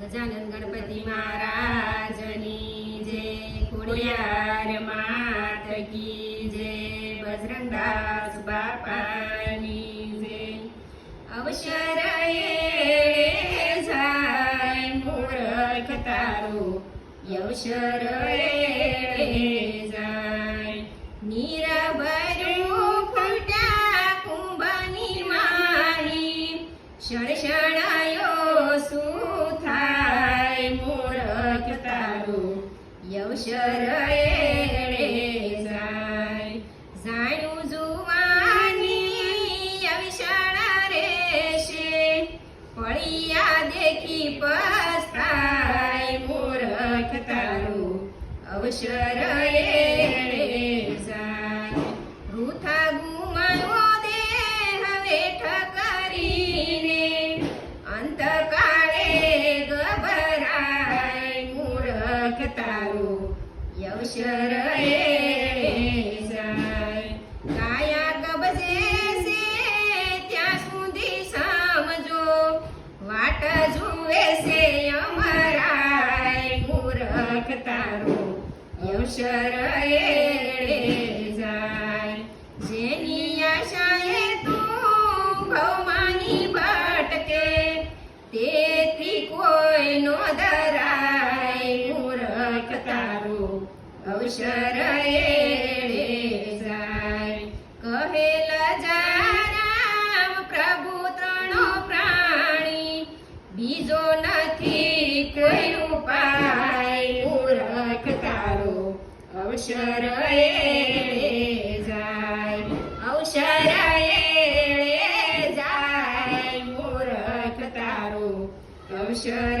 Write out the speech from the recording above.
गजानन गणपती महाराजनी जय कुड्यार मात की जय बजरंगदास बापानी जय अवशर जाय मूरख तारो यवशर जाय. नीरबरू फुलट्या कुंभनी माही क्षण क्षणायो सूत યવસર એળે જાય. જાણ્યું જુવાની અવિશાળા રેશે પડિયા દેખી પસ્તાય મૂર્ખ તારું અવસર એળે તારું જાય કાયા કબજે ત્યાં સુધી સમજો વાટ જુએ છે અમરાય મૂર્ખ તારું યવસર એળે જાય જેની આશાએ તું ભવમાની ભટકે તેથી તારું અવસર એળે જાય કહેલા જારામ પ્રભુ પ્રાણી. બીજો નથી કોઈ ઉપાય. મૂર્ખ તારો અવસર એળે જાય અવસર એળે જાય મૂર્ખ તારો અવસર